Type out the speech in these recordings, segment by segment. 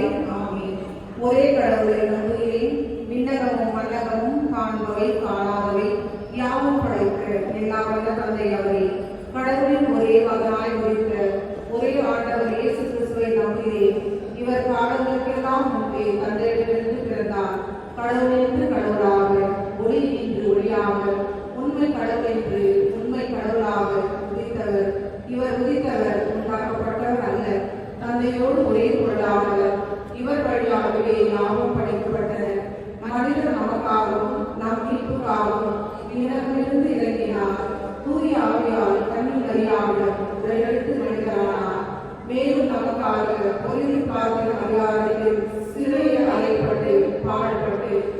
வழியாகவே ஆமென் ஒரே கடவுளை நம்புகிறேன் விண்ணகமும் மன்னகமும் காண்பவை காணாதவை. யாவும் படைத்த எல்லா வல்ல தந்தை அவரே கடவுளின் ஒரே மகனாய் உதித்த ஒரே ஆண்டவர் இயேசு கிறிஸ்துவை நம்புகிறேன். இவர் காலங்களுக்கெல்லாம் முன்பே தந்தையிடமிருந்து பிறந்தார். கடவுள் என்று கடவுளாக ஒளி என்று ஒளியாக உண்மை கடவுள் என்று உண்மை கடவுளாக உதித்தவர். இவர் உதித்தவர் உண்டாக்கப்பட்டவர் அல்ல. தந்தையோடு ஒரே குரலாக இவர் நாமும் படைக்கப்பட்டன மனிதர் நமக்காகவும் நம் மீட்புக்காகவும் விண்ணகமிருந்து இறங்கினார். தூய ஆவியால் கண்ணின் அறியாவிடம் உடலெடுத்து மனிதரானார். மேலும் நமக்காக பொருளின் பார்க்கிற அதிகாரத்தில் சிறையில் அறையப்பட்டு பாடப்பட்டு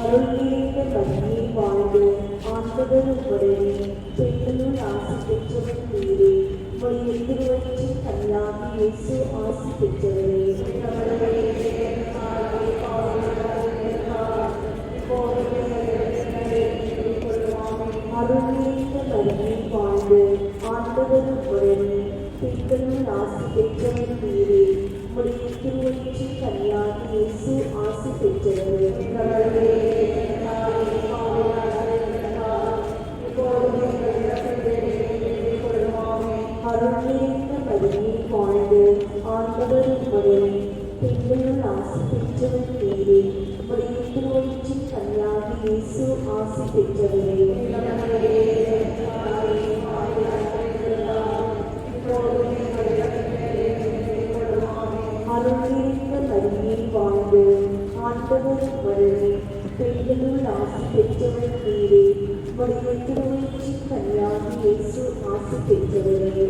அருள் நிறைந்த கல்வியை வாழ்வு ஆண்டவர் உடனே பெண்களுள் ஆசி பெற்றவர் ஆண்டவர் உடனே பெண்களுள் ஆசி பெற்றவர் பேரே உடைய திருவயிற்றின் கல்யாணி இயேசு ஆசி பெற்றவரே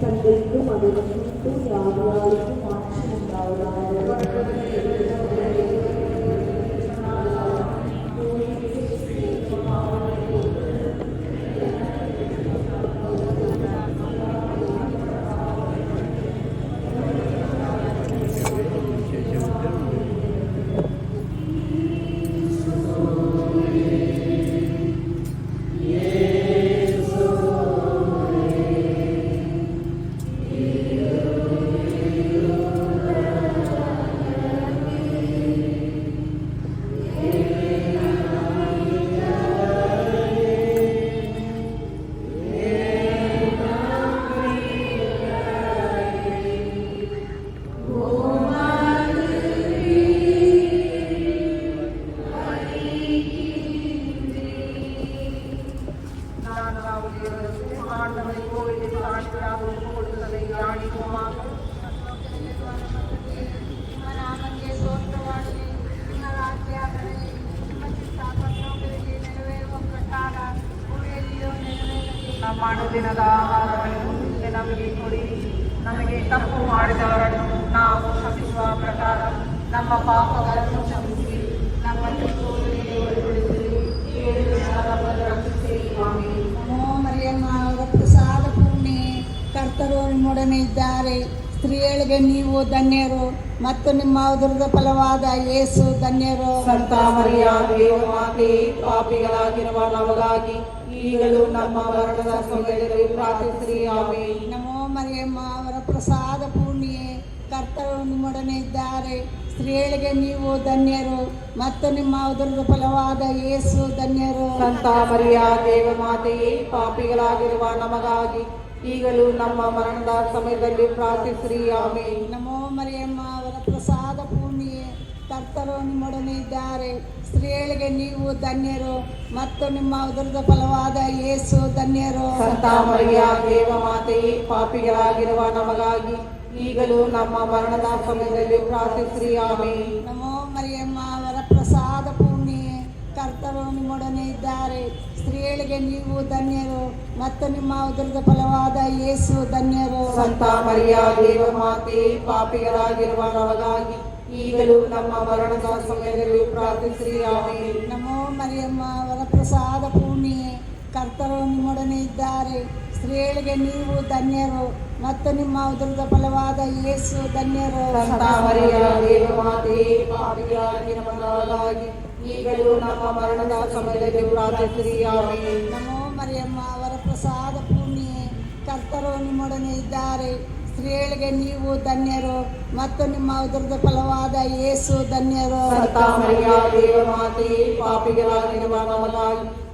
தந்தைக்கு மகனுக்கும் யாரையாருக்கும் ಮರಿಯಮ್ಮ ಅವರ ಪ್ರಸಾದ ಪೂರ್ಣಿ ಕರ್ತರು ನಿಮ್ಮೊಡನೆ ಇದ್ದಾರೆ. ಸ್ತ್ರೀಯರಿಗೆ ನೀವು ಧನ್ಯರು. ಮತ್ತು ನಿಮ್ಮ ಉದರದ ಫಲವಾದ ಯೇಸು ಧನ್ಯರು. ಸಂತ ಮರಿಯ ದೇವಮಾತೆ ಪಾಪಿಗಳಾಗಿರುವ ನಮಗಾಗಿ ಈಗಲೂ ನಮ್ಮ ಮರಣದ ಸಮಯದಲ್ಲಿ ಪ್ರಾರ್ಥಿಸಿ ಆಮೇಲೆ ನಮೋ ಮರಿಯಮ್ಮ ಅವರ ಪ್ರಸಾದ ಪೂರ್ಣಿಯೇ ಕರ್ತರು ನಿಮ್ಮೊಡನೆ ಇದ್ದಾರೆ. ಸ್ತ್ರೀಯರಿಗೆ ನೀವು ಧನ್ಯರು ಮತ್ತು ನಿಮ್ಮ ಉದರದ ಫಲವಾದ ಯೇಸು ಧನ್ಯರು. ಸಂತ ಮರಿಯ ದೇವಮಾತೆಯೇ ಪಾಪಿಗಳಾಗಿರುವ ನಮಗಾಗಿ ಈಗಲೂ ನಮ್ಮ ಮರಣದ ಸಮಯದಲ್ಲಿ ಪ್ರಾರ್ಥಿಸಿರಿ ಆಮೇಲೆ ನಮೋ ಮರಿಯಮ್ಮ ಅವರ ಪ್ರಸಾದ ಪೂರ್ಣಿಯೇ ಕರ್ತರು ನಿಮ್ಮೊಡನೆ ಇದ್ದಾರೆ. ಸ್ತ್ರೀಯರಿಗೆ ನೀವು ಧನ್ಯರು ಮತ್ತು ನಿಮ್ಮ ಉದರದ ಫಲವಾದ ಯೇಸು ಧನ್ಯರು. ಸಂತ ಮರಿಯ ದೇವಮಾತೆಯೇ ಪಾಪಿಗಳಾಗಿರುವ ನಮಗಾಗಿ ಈಗಲೂ ನಮ್ಮ ಮರಣದ ಸಮಯದಲ್ಲಿ ಪ್ರಾರ್ಥಿಸಿರಿ ಆಮೆ ನಮೋ ಮರಿಯಮ್ಮ ಅವರ ಪ್ರಸಾದ ಪೂರ್ಣಿಯೇ ಕರ್ತರು ನಿಮ್ಮೊಡನೆ ಇದ್ದಾರೆ. ಸ್ತ್ರೀಯಳಿಗೆ ನೀವು ಧನ್ಯರು ಮತ್ತು ನಿಮ್ಮ ಉದರದ ಫಲವಾದ ಯೇಸು ಧನ್ಯರು. ಸಂತ ಮರಿಯ ದೇವಮಾತೆಯೇ ಪಾಪಿಗಳಾಗಿರುವ ನಮಗಾಗಿ ಈಗಲೂ ನಮ್ಮ ಮರಣದ ಸಮಯದಲ್ಲಿ ಪ್ರಾರ್ಥಿಸಿರಿ ಆಮೆ ನಮೋ ಮರಿಯಮ್ಮ ಅವರ ಪ್ರಸಾದ ಪೂರ್ಣಿಯೇ ಕರ್ತರು ನಿಮ್ಮೊಡನೆ ಇದ್ದಾರೆ. ಸ್ತ್ರೀಯಳಿಗೆ ನೀವು ಧನ್ಯರು ಮತ್ತು ನಿಮ್ಮ ಉದರದ ಫಲವಾದ ಯೇಸು ಧನ್ಯರು. ಈಗಲೂ ನಮ್ಮ ಮರಣದ ಸಮಯದಲ್ಲಿ ಪ್ರಾರ್ಥಿಸಿರಿ ನಮೋ ಮರಿಯಮ್ಮ ಅವರ ಪ್ರಸಾದ ಪೂರ್ಣಿ. ಕರ್ತರು ನಿಮ್ಮೊಡನೆ ಇದ್ದಾರೆ. ಸ್ತ್ರೀಯಳಿಗೆ ನೀವು ಧನ್ಯರು ಮತ್ತು ನಿಮ್ಮ ಉದರದ ಫಲವಾದ ಯೇಸು ಧನ್ಯರು. ಸಂತ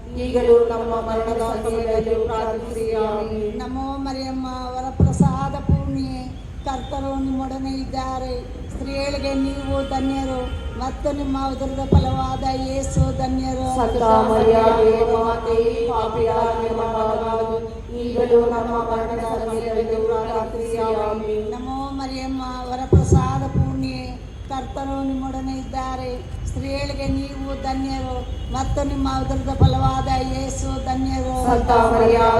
ಮರಿಯ ದೇವಮಾತೆಯೇ ಪಾಪಿಗಳಾಗಿರುವ ನಮಗಾಗಿ ಈಗಲೂ ನಮ್ಮ ಮರಣದ ಸಮಯದಲ್ಲಿ ಪ್ರಾರ್ಥಿಸಿರಿ ಆಮೆನ್. ನಮೋ ಮರಿಯಮ್ಮ ವರಪ್ರಸಾದ ಪೂರ್ಣಿಯೇ ಕರ್ತರು ನಿಮ್ಮೊಡನೆ ಇದ್ದಾರೆ ಸ್ತ್ರೀಯಳಿಗೆ ನೀವು ಧನ್ಯರು ಮತ್ತು ನಿಮ್ಮ ಉದರದ ಫಲವಾದ ಯೇಸು ಧನ್ಯರು ಸಂತ ಮರಿಯಾದೆ ಮಾತೆ ಪಾಪಿಯಾಗಿರುವ ನಮಗಾಗಿ ಈಗಲೂ ನಮ್ಮ ಮರಣದ ಸಮಯದಲ್ಲಿ ಪ್ರಾರ್ಥಿಸಿರಿ ಆಮೆನ್. ನಮೋ ಮರಿಯಮ್ಮ ವರಪ್ರಸಾದ ಪೂರ್ಣಿಯೇ ಕರ್ತರು ನಿಮ್ಮೊಡನೆ ಇದ್ದಾರೆ. ಸ್ತ್ರೀಯಳಿಗೆ ನೀವು ಧನ್ಯರು. ಮತ್ತು ನಿಮ್ಮ ಉದರದ ಫಲವಾದ ಯೇಸು ಧನ್ಯರು.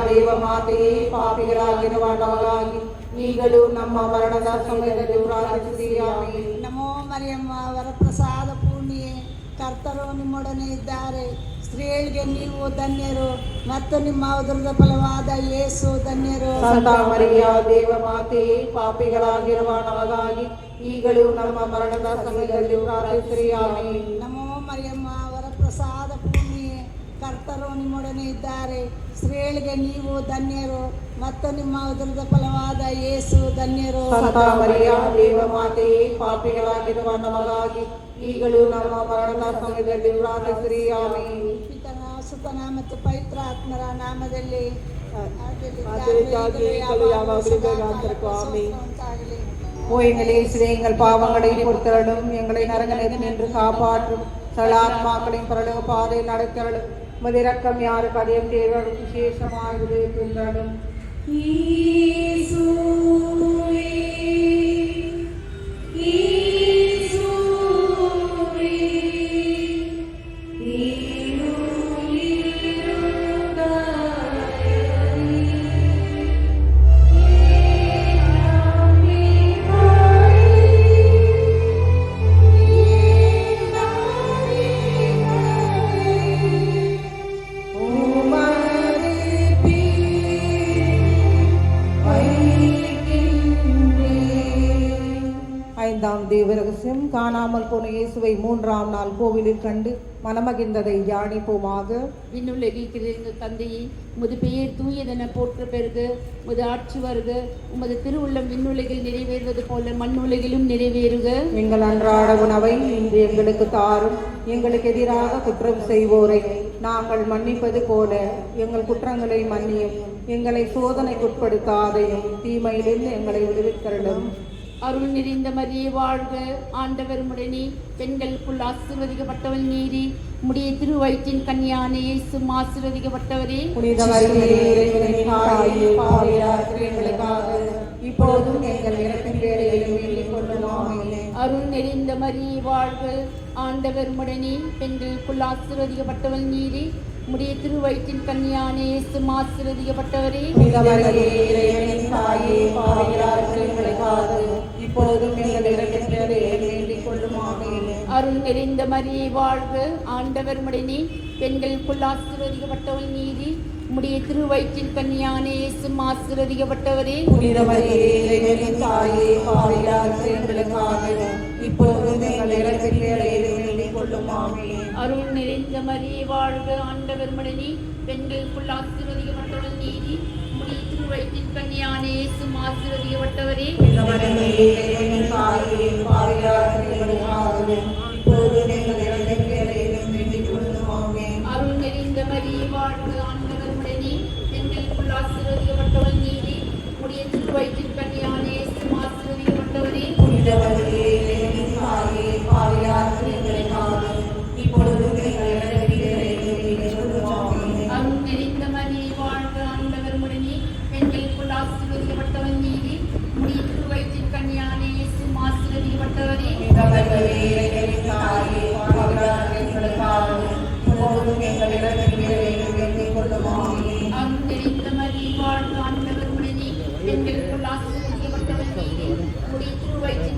ದೇವ ಮಾತೆಯೇ ಪಾಪಿಗಳಾಗಿರುವ ನಮಗಾಗಿ ಈಗಲೂ ನಮ್ಮ ಮರಣದ ಸಮಯದಲ್ಲಿ ಪ್ರಾರ್ಥಿಸಿ. ನಮೋ ಮರಿಯಮ್ಮ ವರಪ್ರಸಾದ ಪೂರ್ಣಿಯೇ. ಕರ್ತರು ನಿಮ್ಮೊಡನೆ ಇದ್ದಾರೆ. ಸ್ತ್ರೀಯಳಿಗೆ ನೀವು ಧನ್ಯರು. ಮತ್ತು ನಿಮ್ಮ ಉದರದ ಫಲವಾದ ಯೇಸು ಧನ್ಯರು. ದೇವ ಮಾತೆಯೇ ಪಾಪಿಗಳಾಗಿರುವ ನಮಗಾಗಿ ಈಗಲೂ ನಮ್ಮ ಮರಣದ ಸಮಯದಲ್ಲಿ ಪ್ರಾರ್ಥಿಸಿ ಆಮೇಲೆ ನಮೋ ಮರಿಯಮ್ಮ ಅವರ ಪ್ರಸಾದ ಪೂರ್ಣಿ. ಕರ್ತರು ನಿಮ್ಮೊಡನೆ ಇದ್ದಾರೆ. ಶ್ರೇಳಿಗೆ ನೀವು ಧನ್ಯರು. ಮತ್ತು ನಿಮ್ಮ ಉದರದ ಫಲವಾದ ಯೇಸು ಧನ್ಯರು. ದೇವ ಮಾತೆಯೇ ಪಾಪಿಗಳಾಗಿರುವ ನಮಗಾಗಿ ಈಗಲೂ ನಮ್ಮ ಮರಣದ ಸಮಯದಲ್ಲಿ ಪ್ರಾರ್ಥಿಸಿ ಆಮೇಲೆ ಪಿತನ ಸುತನ ಮತ್ತು ಪವಿತ್ರ ಆತ್ಮರ ನಾಮದಲ್ಲಿ ಆಚರಿಸಿ ಯಾವಾಗಲೂ ஓ எங்களே சிவே எங்கள் பாவங்களை பொறுத்தரலும் எங்களை நரகனில் நின்று காப்பாற்றும் சலாத்மாக்களின் பரலக பாதை நடத்தரலும். மதிரக்கம் யாருக்கு அதிகம் தேவை விசேஷமாக இருந்தாலும் ஈ காணாமல் போன இயேசுவை மூன்றாம் நாள் கோவிலில் கண்டு மனமகிழ்ந்ததை தியானிப்போமாக. விண்ணுலகில் எங்கள் தந்தையே உமது பெயர் தூயதென போற்ற பெருக உமது ஆட்சி வருக. உமது திருவுள்ளம் விண்ணுலகில் நிறைவேறுவது போல மண்ணுலகிலும் நிறைவேறுக. எங்கள் அன்றாட உணவை இன்று எங்களுக்கு தாரும். எங்களுக்கு எதிராக குற்றம் செய்வோரை. நாங்கள் மன்னிப்பது போல எங்கள் குற்றங்களை மன்னியும். எங்களை சோதனைக்குட்படுத்தாதையும் தீமையிலிருந்து எங்களை விடுவித்தருளும். அருள் நிறைந்த மரியே வாழ்க. ஆண்டவர் உடனே பெண்களுக்குள் ஆசீர்வதிக்கப்பட்டவள் நீரி. உம்முடைய திருவயிற்றின் கன்னியான இயேசும் ஆசீர்வதிக்கப்பட்டவரே. இப்பொழுதும் எங்கள் கொள்ளும். ஆமென். அருள் நிறைந்த மரியே வாழ்க. ஆண்டவர் உடனே பெண்களுக்குள் ஆசீர்வதிக்கப்பட்டவள் நீரி. உம்முடைய திருவயிற்றின் கன்னியான இயேசும் ஆசீர்வதிக்கப்பட்டவரே. இப்பொழுதும் எங்கள் வேளையிலும் வேண்டிக் கொள்ளும் ஆமென். அருள் நிறைந்த மரியே வாழ்க ஆண்டவர் உடனே பெண்களுக்குள் ஆசீர்வதிக்கப்பட்டவள் நீதி உம்முடைய திருவயிற்றின் கன்னியான இயேசும் ஆசீர்வதிக்கப்பட்டவரே புனித மரியே, தாயே, எங்களுக்காக இப்பொழுதும் எங்கள் வேண்டிக். அருள் நிறைந்த மரியே வாழ்க ஆண்டவர் உடனே பெண்களுக்குள் ஆசீர்வதிக்கப்பட்டவள் நீதி உம்முடைய திருவயிற்றின் கன்னியான இயேசும் ஆசீர்வதிக்கப்பட்டவரே அருள் நீதி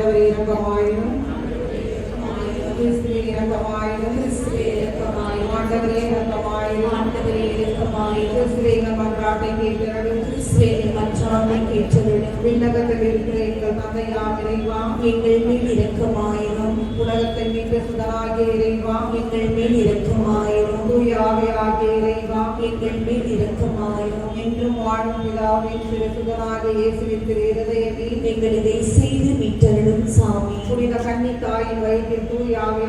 ஆண்டவரே இரக்கமாயிரும் இரக்கமாயிரும் ஆண்டவர் இறக்கமாயினும் கிறிஸ்துவே இறக்கமாயினும் ஆண்டவரே இறக்கமாயினும் கிறிஸ்துவே எங்கள் மன்றாட்டை கேட்டருளும் விண்ணகத்தில் இருக்கிற எங்கள் தந்தையாம் இறைவா எங்கள் மேல் இரக்கமாயிரும் உலகத்தை மீட்ட சுதனாகிய இறைவா எங்கள் மேல் இரக்கமாயிரும் தூயாவே ஆகிய இறைவா எங்கள் மேல் இரக்கமாயிரும் என்றும் வாழும் பிதாவின் திரு சுதனாகிய இயேசுவின் திரு இருதயமே எங்கள் இதை செய்து மீட்டருளும் சாமி. புனித கன்னி தாயின் வயிற்றில் தூயாவே